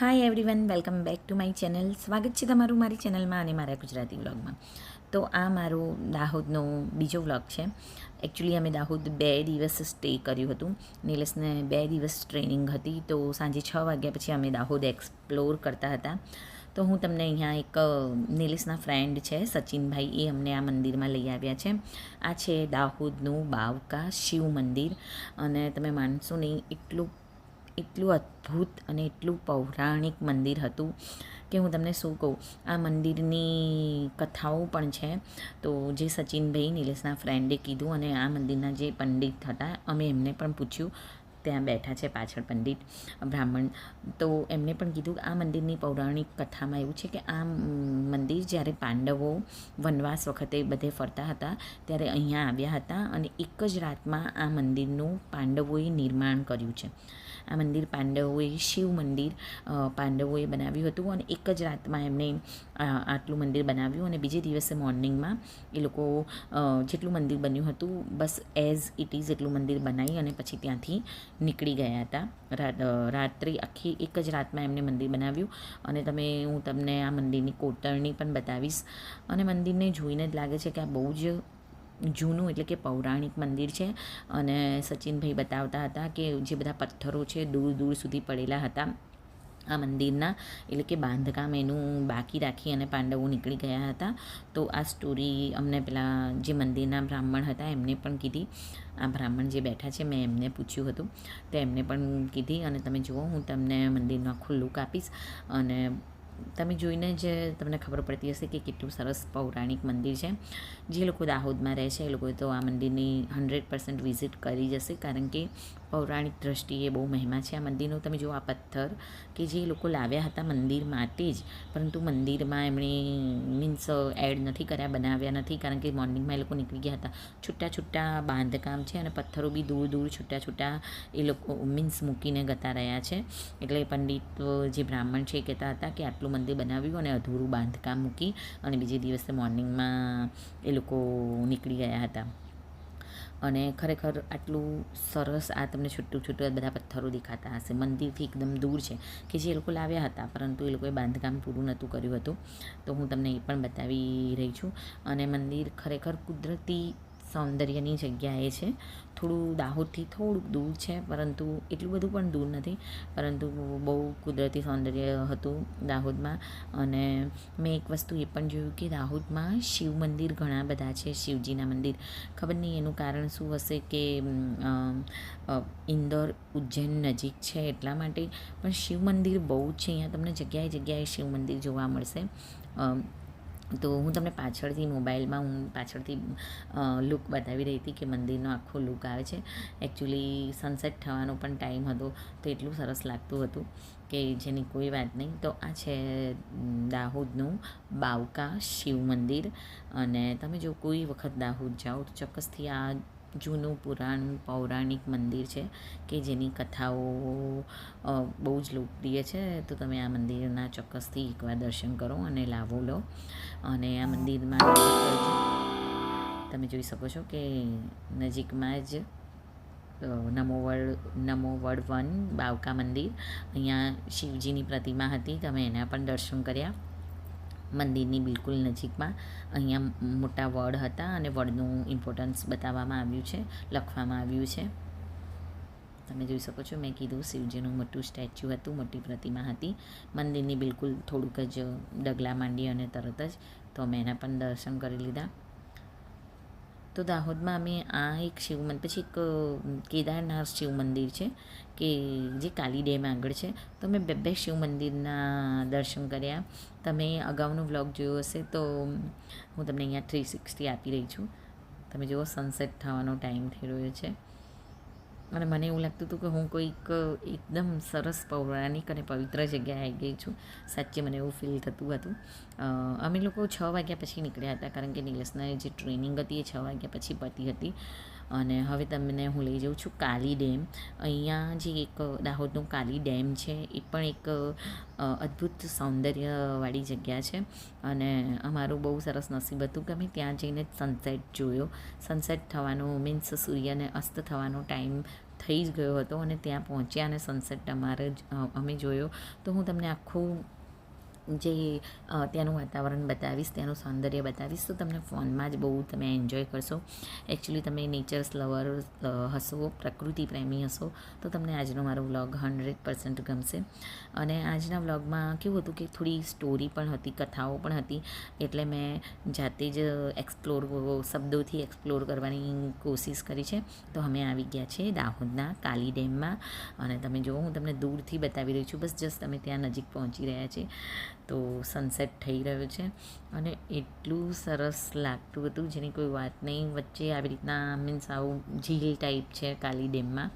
Hi everyone welcome back to my channel સ્વાગત છે તમારું મારી ચેનલમાં અને મારા ગુજરાતી વ્લોગમાં તો આ મારો દાહોદનો બીજો વ્લોગ છે. એકચ્યુઅલી અમે દાહોદ બે દિવસ સ્ટે કર્યું હતું. નિલેશને બે દિવસ ટ્રેનિંગ હતી, તો સાંજે છ વાગ્યા પછી અમે દાહોદ એક્સપ્લોર કરતા હતા. તો હું તમને અહીંયા એક નીલેશના ફ્રેન્ડ છે, સચિનભાઈ, એ અમને આ મંદિરમાં લઈ આવ્યા છે. આ છે દાહોદનું બાવકા શિવ મંદિર. અને તમે માનશો નહીં, એટલું એટલું અદ્ભુત અને એટલું પૌરાણિક મંદિર હતું કે હું તમને શું કહું, આ મંદિરની કથાઓ પણ છે. તો જે સચિનભાઈ નિલેશના ફ્રેન્ડે કીધું અને આ મંદિરના જે પંડિત હતા, અમે એમને પણ પૂછ્યું, ત્યાં બેઠા છે પાછળ પંડિત, બ્રાહ્મણ. તો એમને પણ કીધું કે આ મંદિરની પૌરાણિક કથામાં એવું છે કે આ મંદિર જ્યારે પાંડવો વનવાસ વખતે બધે ફરતા હતા, ત્યારે અહીંયા આવ્યા હતા અને એક જ રાતમાં આ મંદિરનું પાંડવોએ નિર્માણ કર્યું છે. આ મંદિર પાંડવોએ શિવ મંદિર પાંડવોએ બનાવ્યું હતું અને એક જ રાતમાં એમણે આ, આટલું મંદિર બનાવ્યું અને બીજે દિવસે મોર્નિંગમાં એ લોકો જેટલું મંદિર બન્યું હતું બસ એઝ ઇટ ઇઝ એટલું મંદિર બનાવી અને પછી ત્યાંથી નીકળી ગયા હતા. રાત રાત્રે આખી એક જ રાતમાં એમને મંદિર બનાવ્યું અને તમે હું તમને આ મંદિરની કોતરણી પણ બતાવીશ અને મંદિરને જોઈને જ લાગે છે કે આ બહુ જ જૂનું એટલે કે પૌરાણિક મંદિર છે. અને સચિનભાઈ બતાવતા હતા કે જે બધા પથ્થરો છે દૂર દૂર સુધી પડેલા હતા આ મંદિરના, એટલે કે બાંધકામ એનું બાકી રાખી અને પાંડવો નીકળી ગયા હતા. તો આ સ્ટોરી અમને પેલા જે મંદિરના બ્રાહ્મણ હતા એમને પણ કીધી. આ બ્રાહ્મણ જે બેઠા છે મેં એમને પૂછ્યું હતું. તો એમને પણ કીધી અને તમે જુઓ હું તમને મંદિરનો આખું લુક આપીશ. અને તમે જોઈને જ તમને ખબર પડતી હશે કે કેટલું સરસ પૌરાણિક મંદિર છે. જે લોકો દાહોદમાં રહે છે, એ લોકો તો આ મંદિરની હંડ્રેડ પર્સન્ટ વિઝિટ કરી જશે કારણ કે પૌરાણિક દ્રષ્ટિએ બહુ મહિમા છે આ મંદિરનો. તમે જો આ પથ્થર કે જે લોકો લાવ્યા હતા મંદિર માટે જ. પરંતુ મંદિરમાં એમણે મીન્સ એડ નથી કર્યા, બનાવ્યા નથી કારણ કે મોર્નિંગમાં એ લોકો નીકળી ગયા હતા. છૂટા છૂટા બાંધકામ છે અને પથ્થરો બી દૂર દૂર છૂટા છૂટા એ લોકો મીન્સ મૂકીને ગતા રહ્યા છે. એટલે પંડિત જે બ્રાહ્મણ છે એ કહેતા હતા કે આટલું મંદિર બનાવ્યું અને અધૂરું બાંધકામ મૂકી અને બીજે દિવસે મોર્નિંગમાં એ લોકો નીકળી ગયા હતા. અને ખરેખર આટલું સરસ આ તમને છૂટું છૂટું બધા પથ્થરો દેખાતા હશે. મંદિરથી એકદમ દૂર છે કે જે લોકો લાવ્યા હતા, પરંતુ એ લોકોએ બાંધકામ પૂરું નહોતું કર્યું હતું. તો હું તમને એ પણ બતાવી રહી છું. અને મંદિર ખરેખર કુદરતી સૌંદર્યની જગ્યાએ છે. થોડું દાહોદથી થોડુંક દૂર છે, પરંતુ એટલું બધું પણ દૂર નથી. પરંતુ બહુ કુદરતી સૌંદર્ય હતું દાહોદમાં. અને મેં એક વસ્તુ એ પણ જોયું કે દાહોદમાં શિવ મંદિર ઘણા બધા છે, શિવજીના મંદિર. ખબર નહીં એનું કારણ શું હશે કે ઇન્દોર ઉજ્જૈન નજીક છે એટલા માટે. પણ શિવ મંદિર બહુ છે. અહીંયા તમને જગ્યાએ જગ્યાએ શિવ મંદિર જોવા મળશે. તો હું તમને પાછળથી મોબાઈલમાં હું પાછળથી લુક બતાવી રહી હતી કે મંદિરનો આખો લુક આવે છે. એકચ્યુઅલી સનસેટ થવાનો પણ ટાઈમ હતો, તો એટલું સરસ લાગતું હતું કે જેની કોઈ વાત નહીં. તો આ છે દાહોદનું બાવકા શિવ મંદિર. અને તમે જો કોઈ વખત દાહોદ જાઓ તો ચોક્કસથી આ જૂનું પુરાણું, પૌરાણિક મંદિર છે કે જેની કથાઓ બહુ જ લોકપ્રિય છે, તો તમે આ મંદિરના ચોક્કસથી એકવાર દર્શન કરો અને લાવો લો. અને આ મંદિરમાં તમે જોઈ શકો છો કે નજીકમાં જ નમોવડ નમોવડ વન બાવકા મંદિર. અહીંયા શિવજીની પ્રતિમા હતી, તમે એના પણ દર્શન કર્યા. મંદિરની બિલકુલ નજીકમાં. અહીંયા મોટા વડ હતા અને વડનું ઇમ્પોર્ટન્સ બતાવવામાં આવ્યું છે, લખવામાં આવ્યું છે. તમે જોઈ શકો છો, મેં કીધું શિવજીનું મોટું સ્ટેચ્યુ હતું, મોટી પ્રતિમા હતી. મંદિરની બિલકુલ થોડુંક જ ડગલા માંડી અને તરત જ તો મેં એના પણ દર્શન કરી લીધા. તો દાહોદમાં અમે આ એક શિવ મંદિર પછી એક કેદારનાથ શિવ મંદિર છે, કે જે કાલી ડેમ આગળ છે. તો મેં બે બે શિવ મંદિરના દર્શન કર્યા. તમે અગાઉનો વ્લોગ જોયો હશે તો હું તમને અહીંયા થ્રી સિક્સટી આપી રહી છું. તમે જુઓ સનસેટ થવાનો ટાઈમ થઈ રહ્યો છે. અને મને એવું લાગતું હતું કે હું કોઈક એકદમ સરસ પૌરાણિક અને પવિત્ર જગ્યાએ આવી ગઈ છું. સાચે મને એવું ફીલ થતું હતું. અમે લોકો છ વાગ્યા પછી નીકળ્યા હતા કારણ કે નિલેશના જે ટ્રેનિંગ હતી એ છ વાગ્યા પછી પતી હતી. અને હવે તમને હું લઈ જાઉં છું કાલી ડેમ. અહીંયા જે એક દાહોદનું કાલી ડેમ છે, એ પણ એક અદ્ભુત સૌંદર્યવાળી જગ્યા છે. અને અમારું બહુ સરસ નસીબ હતું કે અમે ત્યાં જઈને સનસેટ જોયો. સનસેટ થવાનો મીન્સ સૂર્યને અસ્ત થવાનો ટાઈમ થઈ જ ગયો હતો અને ત્યાં પહોંચ્યા અને સનસેટ અમારે જ અમે જોયો. તો હું તમને આખું જે ત્યાંનું વાતાવરણ બતાવીશ, ત્યાંનું સૌંદર્ય બતાવીશ, તો તમને ફોનમાં જ બહુ તમે એન્જોય કરશો. એકચ્યુઅલી તમે નેચર્સ લવર હશો, પ્રકૃતિ પ્રેમી હશો, તો તમને આજનો મારો વ્લોગ હંડ્રેડ પર્સન્ટ ગમશે. અને આજના વ્લોગમાં કેવું હતું કે થોડી સ્ટોરી પણ હતી, કથાઓ પણ હતી, એટલે મેં જાતે જ એક્સપ્લોર શબ્દોથી એક્સપ્લોર કરવાની કોશિશ કરી છે. તો અમે આવી ગયા છે દાહોદના કાલી ડેમમાં. અને તમે જુઓ, હું તમને દૂરથી બતાવી રહી છું, બસ જસ્ટ અમે ત્યાં નજીક પહોંચી રહ્યા છે તો સનસેટ થઈ રહ્યો છે અને એટલું સરસ લાગતું હતું, જેની કોઈ વાત નહીં. વચ્ચે આવી રીતના મીન્સ આવું ઝીલ ટાઈપ છે કાલી ડેમમાં.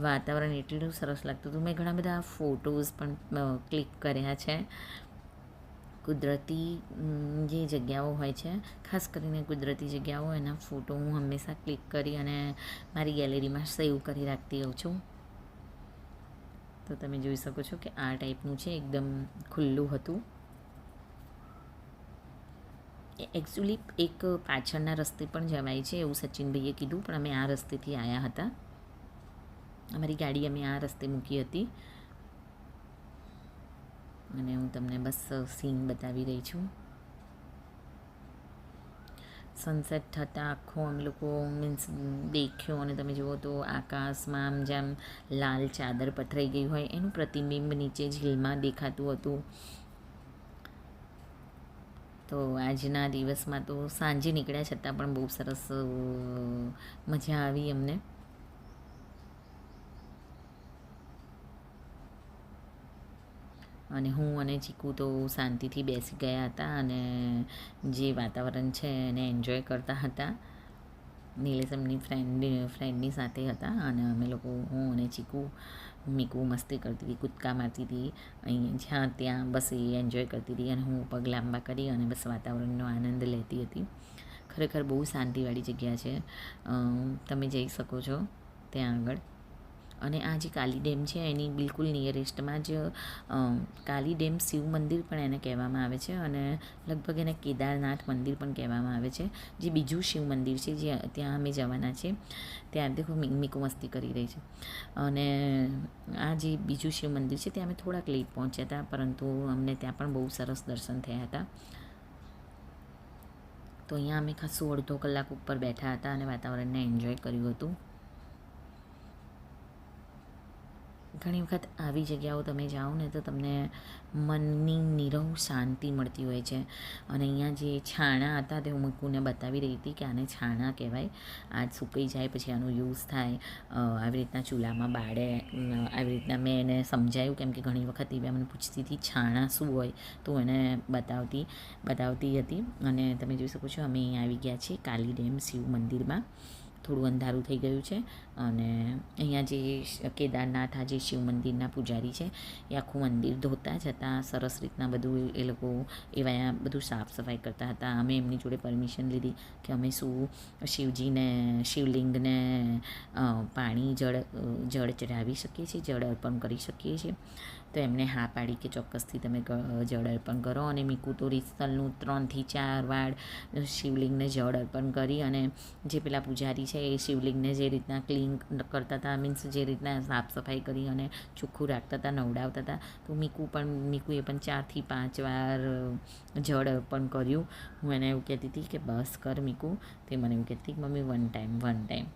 વાતાવરણ એટલું સરસ લાગતું હતું. મેં ઘણા બધા ફોટોઝ પણ ક્લિક કર્યા છે. કુદરતી જે જગ્યાઓ હોય છે, ખાસ કરીને કુદરતી જગ્યાઓ, એના ફોટો હું હંમેશા ક્લિક કરી અને મારી ગેલેરીમાં સેવ કરી રાખતી હોઉં છું. તો તમે જોઈ શકો છો કે આ ટાઈપનું છે, એકદમ ખુલ્લું હતું. એકચ્યુઅલી એક પાછળના રસ્તે પણ જવાય છે એવું સચિનભાઈએ કીધું, પણ અમે આ રસ્તેથી આવ્યા હતા. અમારી ગાડી અમે આ રસ્તે મૂકી હતી. અને હું તમને બસ સીન બતાવી રહી છું. સનસેટ થતાં આખો અમે લોકો મીન્સ દેખ્યો અને તમે જુઓ તો આકાશમાં આમ જેમ લાલ ચાદર પથરાઈ ગઈ હોય, એનું પ્રતિબિંબ નીચે ઝીલમાં દેખાતું હતું. તો આજના દિવસમાં તો સાંજે નીકળ્યા છતાં પણ બહુ સરસ મજા આવી અમને. અને હું અને ચીકુ તો શાંતિથી બેસી ગયા હતા અને જે વાતાવરણ છે એને એન્જોય કરતા હતા. નિલેશ એમની ફ્રેન્ડ ફ્રેન્ડની સાથે હતા અને અમે લોકો, હું અને ચીકુ, મીકુ મસ્તી કરતી હતી, કૂદકા મારતી હતી. અહીં જ્યાં ત્યાં બસ એ એન્જોય કરતી હતી અને હું પગ લાંબા કરી અને બસ વાતાવરણનો આનંદ લેતી હતી. ખરેખર બહુ શાંતિવાળી જગ્યા છે. તમે જઈ શકો છો ત્યાં આગળ. અને આ જે કાલી ડેમ છે, એની બિલકુલ નિયરેસ્ટમાં જ કાલી ડેમ શિવ મંદિર પણ એને કહેવામાં આવે છે અને લગભગ એને કેદારનાથ મંદિર પણ કહેવામાં આવે છે, જે બીજું શિવ મંદિર છે, જે ત્યાં અમે જવાના છે ત્યાં દેખો મીકુ મસ્તી કરી રહી છે. અને આ જે બીજું શિવ મંદિર છે, ત્યાં અમે થોડાક લેટ પહોંચ્યા હતા, પરંતુ અમને ત્યાં પણ બહુ સરસ દર્શન થયા હતા. તો અહીંયા અમે ખાસું અડધો કલાક ઉપર બેઠા હતા અને વાતાવરણને એન્જોય કર્યું હતું. ઘણી વખત આવી જગ્યાઓ તમે જાઓ ને તો તમને મનની નિરવ શાંતિ મળતી હોય છે. અને અહીંયા જે છાણા હતા તે હું મૂકુને બતાવી રહી હતી કે આને છાણા કહેવાય. આ સુકાઈ જાય પછી આનો યુઝ થાય. આવી રીતના ચૂલામાં બાળે આવી રીતના મેં એને સમજાયું કેમ કે ઘણી વખત એવી મને પૂછતી હતી, છાણા શું હોય? તો એને બતાવતી બતાવતી હતી. અને તમે જોઈ શકો છો અમે અહીં આવી ગયા છીએ કાલી ડેમ શિવ મંદિરમાં. થોડું અંધારું થઈ ગયું છે અને અહીંયા જે કેદારનાથ, આ જે શિવ મંદિરના પૂજારી છે, એ આખું મંદિર ધોતા જતાં સરસ રીતના બધું એ લોકો એવા બધું સાફ સફાઈ કરતા હતા. અમે એમની જોડે પરમિશન લીધી કે અમે શું શિવજીને, શિવલિંગને પાણી, જળ જળ ચઢાવી શકીએ છીએ, જળ અર્પણ કરી શકીએ છીએ. તો એમને હા પાડી કે ચોક્કસથી તમે જળ અર્પણ કરો અને મીકુ તો રિસલનું ત્રણથી ચાર વાર શિવલિંગને જળ અર્પણ કરી અને જે પેલા પૂજારી છે એ શિવલિંગને જે રીતના ક્લીન કરતા હતા, મીન્સ જે રીતના સાફ સફાઈ કરી અને ચોખ્ખું રાખતા હતા, નવડાવતા હતા, તો મીકુ પણ, મીકુએ પણ ચારથી પાંચ વાર જળ અર્પણ કર્યું. હું એને એવું કહેતી હતી કે બસ કર મીકુ. તે મને એવું કહેતી mummy one time one time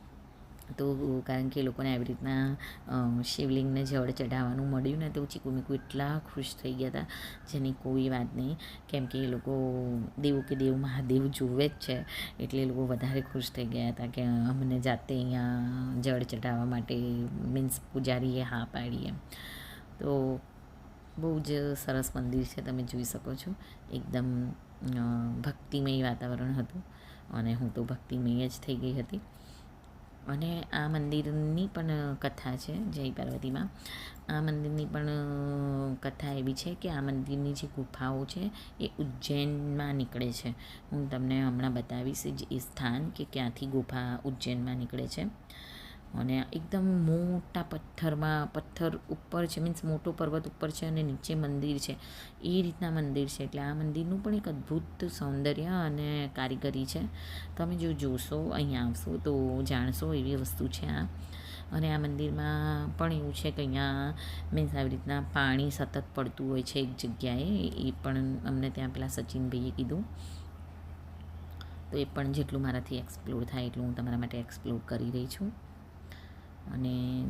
તો, કારણ કે લોકોને આવી રીતના શિવલિંગને જળ ચઢાવવાનું મળ્યું ને, તો ચીકુ મીકુ એટલા ખુશ થઈ ગયા હતા જેની કોઈ વાત નહીં. કેમ કે એ લોકો દેવ કે દેવ મહાદેવ જોવે જ છે, એટલે એ લોકો વધારે ખુશ થઈ ગયા હતા કે અમને જાતે અહીંયા જળ ચઢાવવા માટે મીન્સ પૂજારીએ હા પાડી એમ તો, બહુ જ સરસ મંદિર છે, તમે જોઈ શકો છો. એકદમ ભક્તિમય વાતાવરણ હતું, અને હું તો ભક્તિમય જ થઈ ગઈ હતી. અને આ મંદિરની પણ કથા છે જય પાર્વતીમાં. આ મંદિરની પણ કથા એવી છે કે આ મંદિરની જે ગુફાઓ છે એ ઉજ્જૈનમાં નીકળે છે. હું તમને હમણાં બતાવીશ જ એ સ્થાન કે ક્યાંથી ગુફા ઉજ્જૈનમાં નીકળે છે. અને એકદમ મોટા પથ્થરમાં, પથ્થર ઉપર છે મીન્સ મોટો પર્વત ઉપર છે અને નીચે મંદિર છે. એ રીતના મંદિર છે. એટલે આ મંદિરનું પણ એક અદ્ભુત સૌંદર્ય અને કારીગરી છે. તમે જો જોશો અહીંયા આવશો તો જાણશો એવી વસ્તુ છે આ. અને આ મંદિરમાં પણ એવું છે કે અહીંયા મીન્સ આવી રીતના પાણી સતત પડતું હોય છે એક જગ્યાએ. એ પણ અમને ત્યાં પેલા સચિનભાઈએ કીધું. તો એ પણ જેટલું મારાથી એક્સપ્લોર થાય એટલું હું તમારા માટે એક્સપ્લોર કરી રહી છું. અને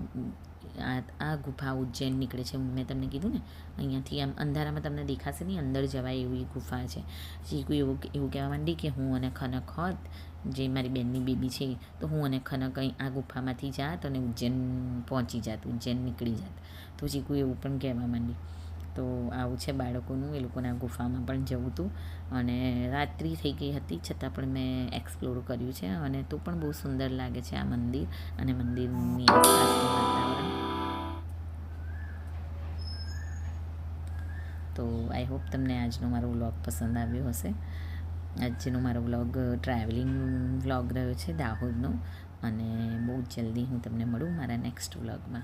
આ આ ગુફા ઉજ્જૈન નીકળે છે, મેં તમને કીધું ને, અહીંયાથી આમ અંધારામાં તમને દેખાશે નહીં, અંદર જવાય એવી ગુફા છે. ચીકુ એવું એવું કહેવા માંડી કે હું અને ખનક હોત, જે મારી બેનની બેબી છે, તો હું અને ખનક અહીં આ ગુફામાંથી જાત અને ઉજ્જૈન પહોંચી જાત, ઉજ્જૈન નીકળી જાત. તો ચીકુ એવું પણ કહેવા માંડી. તો આવું છે બાળકોનું, એ લોકોના ગુફામાં પણ જવું હતું. અને રાત્રિ થઈ ગઈ હતી, છતાં પણ મેં એક્સપ્લોર કર્યું છે અને તો પણ બહુ સુંદર લાગે છે આ મંદિર અને મંદિરની વાતાવરણ. તો આઈ હોપ તમને આજનો મારો વ્લોગ પસંદ આવ્યો હશે. આજનો મારો વ્લોગ ટ્રાવેલિંગ વ્લોગ રહ્યો છે દાહોદનો. અને બહુ જલ્દી હું તમને મળું મારા નેક્સ્ટ વ્લોગમાં